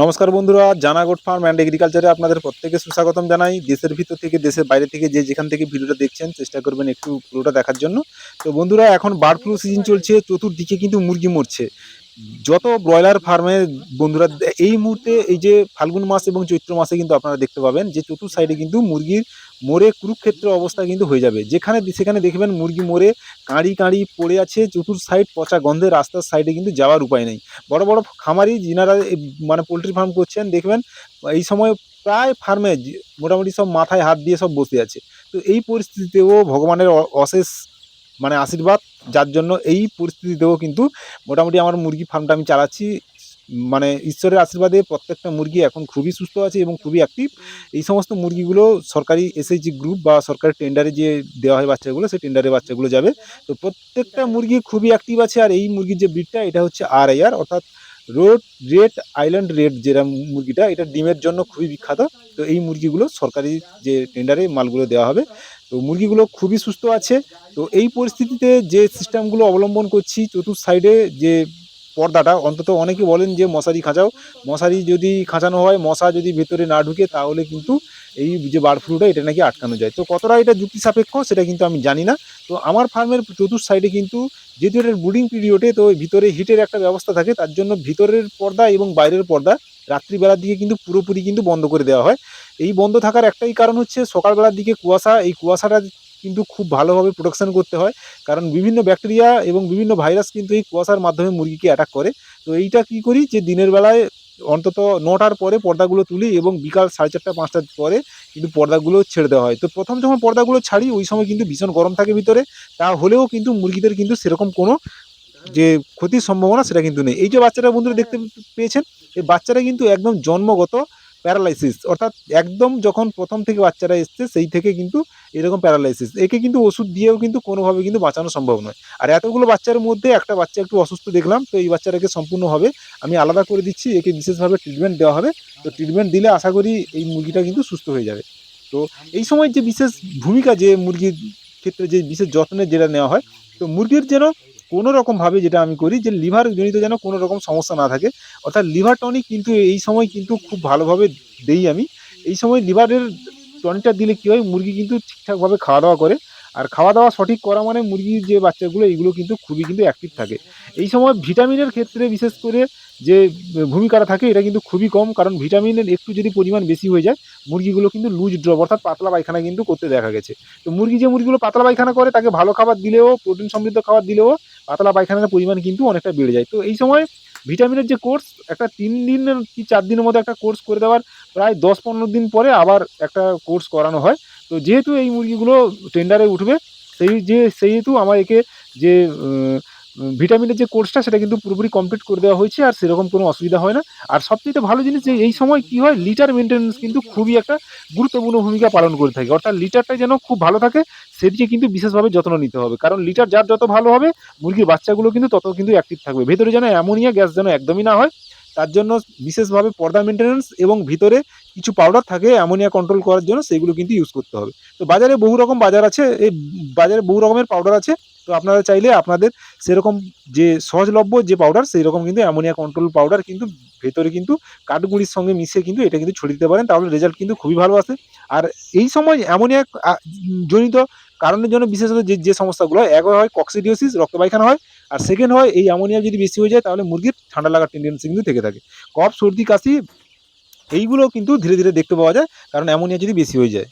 নমস্কার বন্ধুরা জানাগোট farm and এগ্রিকালচারে আপনাদের প্রত্যেকে সুস্বাগতম জানাই। দেশের ভিতর থেকে, দেশের বাইরে থেকে যে যেখান থেকে ভিডিওটা দেখছেন, চেষ্টা করবেন একটু পুরোটা দেখার জন্য। তো বন্ধুরা, এখন বার্ড ফ্লু সিজন চলছে, চতুর্দিকে কিন্তু মুরগি মরছে। যত ব্রয়লার ফার্মে বন্ধুরা, এই মুহূর্তে এই যে ফাল্গুন মাস এবং চৈত্র মাসে কিন্তু আপনারা দেখতে পাবেন যে চতুর সাইডে কিন্তু মুরগির মরে কুরুক্ষেত্র অবস্থা কিন্তু হয়ে যাবে। যেখানে, সেখানে দেখবেন মুরগি মরে কাঁড়ি কাঁড়ি পড়ে আছে, চতুর সাইড পচা গন্ধে রাস্তার সাইডে কিন্তু যাওয়ার উপায় নেই। বড় বড় খামারি যিনারা মানে পোলট্রি ফার্ম করছেন, দেখবেন, এই সময় প্রায় ফার্মে মোটামুটি সব মাথায় হাত দিয়ে সব বসে আছে। তো এই পরিস্থিতিতেও ভগবানের অশেষ মানে আশীর্বাদ, যার জন্য এই পরিস্থিতিতেও কিন্তু মোটামুটি আমার মুরগি ফার্মটা আমি চালাচ্ছি। মানে ঈশ্বরের আশীর্বাদে প্রত্যেকটা মুরগি এখন খুবই সুস্থ আছে এবং খুবই অ্যাক্টিভ এই সমস্ত মুরগিগুলো সরকারি এসএইচজি গ্রুপ বা সরকারি টেন্ডারে যে দেওয়া হয় বাচ্চাগুলো, সেই টেন্ডারে বাচ্চাগুলো যাবে। তো প্রত্যেকটা মুরগি খুবই অ্যাক্টিভ আছে আর এই মুরগির যে ব্রিডটা এটা হচ্ছে আর আইআর অর্থাৎ রোড রেড আইল্যান্ড রেড যেটা মুরগিটা, এটা ডিমের জন্য খুবই বিখ্যাত। তো এই মুরগিগুলো সরকারি যে টেন্ডারে মালগুলো দেওয়া হবে। তো মুরগিগুলো খুবই সুস্থ আছে। তো এই পরিস্থিতিতে যে সিস্টেমগুলো অবলম্বন করছি চতুর সাইডে যে পর্দাটা। অন্তত অনেকে বলেন যে, মশারি খাঁচাও। মশারি যদি খাঁচানো হয়, মশা যদি ভেতরে না ঢুকে, তাহলে কিন্তু এই যে বার্ড ফ্লুটা, এটা নাকি আটকানো যায়। তো কতটা এটা যুক্তি সাপেক্ষ সেটা কিন্তু আমি জানি না। তো আমার ফার্মের চতুর সাইডে কিন্তু যেহেতু এটার ব্রুডিং পিরিয়ডে তো ভিতরে হিটের একটা ব্যবস্থা থাকে। তার জন্য ভিতরের পর্দা এবং বাইরের পর্দা রাত্রিবেলার দিকে কিন্তু পুরোপুরি কিন্তু বন্ধ করে দেওয়া হয়। এই বন্ধ থাকার একটাই কারণ হচ্ছে, সকালবেলার দিকে কুয়াশা, এই কুয়াশাটা কিন্তু খুব ভালোভাবে প্রোটেকশান করতে হয়। কারণ বিভিন্ন ব্যাকটেরিয়া এবং বিভিন্ন ভাইরাস কিন্তু এই কুয়াশার মাধ্যমে মুরগিকে অ্যাটাক করে। তো এইটা কি করি যে দিনের বেলায় অন্তত নটার পরে পর্দাগুলো তুলি এবং বিকাল সাড়ে চারটা, পাঁচটার পরে কিন্তু পর্দাগুলো ছেড়ে দেওয়া হয়। তো প্রথম যখন পর্দাগুলো ছাড়ি, ওই সময় কিন্তু ভীষণ গরম থাকে ভিতরে। তা হলেও কিন্তু মুরগিদের কিন্তু সেরকম কোনো যে ক্ষতির সম্ভাবনা সেটা কিন্তু নেই। এই যে বাচ্চারা বন্ধুরা দেখতে পেয়েছেন, এই বাচ্চারা কিন্তু একদম জন্মগত প্যারালাইসিস, অর্থাৎ একদম যখন প্রথম থেকে বাচ্চারা এসছে, সেই থেকে কিন্তু এরকম প্যারালাইসিস। একে কিন্তু ওষুধ দিয়েও কিন্তু কোনোভাবে কিন্তু বাঁচানো সম্ভব নয়। আর এতগুলো বাচ্চার মধ্যে একটা বাচ্চা একটু অসুস্থ দেখলাম, তো এই বাচ্চাটাকে সম্পূর্ণভাবে আমি আলাদা করে দিচ্ছি, একে বিশেষভাবে ট্রিটমেন্ট দেওয়া হবে। তো ট্রিটমেন্ট দিলে আশা করি এই মুরগিটা কিন্তু সুস্থ হয়ে যাবে। তো এই সময় যে বিশেষ ভূমিকা যে মুরগির ক্ষেত্রে যে বিশেষ যত্নের যেটা নেওয়া হয়, তো মুরগির যেন কোনো রকমভাবে যেটা আমি করি যে লিভার জনিত যেন কোনো রকম সমস্যা না থাকে। অর্থাৎ লিভার টনিক কিন্তু এই সময় কিন্তু খুব ভালোভাবে দেই আমি। এই সময় লিভারের টনিকটা দিলে কী হয়, মুরগি কিন্তু ঠিকঠাকভাবে খাওয়া দাওয়া করে। আর খাওয়া দাওয়া সঠিক করা মানে মুরগির যে বাচ্চাগুলো এইগুলো কিন্তু খুবই কিন্তু অ্যাক্টিভ থাকে। এই সময় ভিটামিনের ক্ষেত্রে বিশেষ করে যে ভূমিকাটা থাকে, এটা কিন্তু খুবই কম। কারণ ভিটামিনের একটু যদি পরিমাণ বেশি হয়ে যায়, মুরগিগুলো কিন্তু লুজ ড্রপ অর্থাৎ পাতলা পায়খানা কিন্তু করতে দেখা গেছে। তো মুরগি যে মুরগিগুলো পাতলা পায়খানা করে, তাকে ভালো খাবার দিলেও প্রোটিন সমৃদ্ধ খাবার দিলেও, পাতলা পায়খানার পরিমাণ কিন্তু অনেকটা বেড়ে যায়। তো এই সময় ভিটামিনের যে কোর্স একটা তিন দিন কি চার দিনের মধ্যে একটা কোর্স করে দেওয়ার, প্রায় দশ পনেরো দিন পরে আবার একটা কোর্স করানো হয়। তো যেহেতু এই মুরগিগুলো টেন্ডারে উঠবে, সেই যে, সেহেতু আমার একে যে ভিটামিনের যে কোর্সটা সেটা কিন্তু পুরোপুরি কমপ্লিট করে দেওয়া হয়েছে, আর সেরকম কোনো অসুবিধা হয় না। আর সবচেয়ে ভালো জিনিস যে, এই সময় কি হয় লিটার মেনটেন্যান্স কিন্তু খুবই একটা গুরুত্বপূর্ণ ভূমিকা পালন করে থাকে। অর্থাৎ লিটারটা যেন খুব ভালো থাকে, সেদিকে কিন্তু বিশেষভাবে যত্ন নিতে হবে। কারণ লিটার যার যত ভালো হবে, মুরগির বাচ্চাগুলো কিন্তু তত কিন্তু অ্যাক্টিভ থাকবে। ভেতরে যেন অ্যামোনিয়া গ্যাস যেন একদমই না হয় তার জন্য বিশেষভাবে পর্দা মেনটেন্যান্স এবং ভিতরে কিছু পাউডার থাকে অ্যামোনিয়া কন্ট্রোল করার জন্য সেগুলো কিন্তু ইউজ করতে হবে। তো বাজারে বহু রকম বাজার আছে, এই বাজারে বহু রকমের পাউডার আছে। তো আপনারা চাইলে আপনাদের সেরকম যে সহজলভ্য যে পাউডার সেই রকম কিন্তু অ্যামোনিয়া কন্ট্রোল পাউডার কিন্তু ভেতরে কিন্তু কাঠগুঁড়ির সঙ্গে মিশিয়ে কিন্তু এটা কিন্তু ছড়িয়ে দিতে পারেন, তাহলে রেজাল্ট কিন্তু খুবই ভালো আসে। আর এই সময় অ্যামোনিয়া জনিত কারণের জন্য বিশেষত যে যে সমস্যাগুলো হয়, এক হয় কক্সিডিওসিস রক্ত পায়খানা হয়, আর সেকেন্ড হয় এই অ্যামোনিয়া যদি বেশি হয়ে যায় তাহলে মুরগির ঠান্ডা লাগার টেন্ডেন্সি কিন্তু থেকে থাকে। কফ সর্দি, কাশি, এইগুলো কিন্তু ধীরে ধীরে দেখতে পাওয়া যায়, কারণ অ্যামোনিয়া যদি বেশি হয়ে যায়।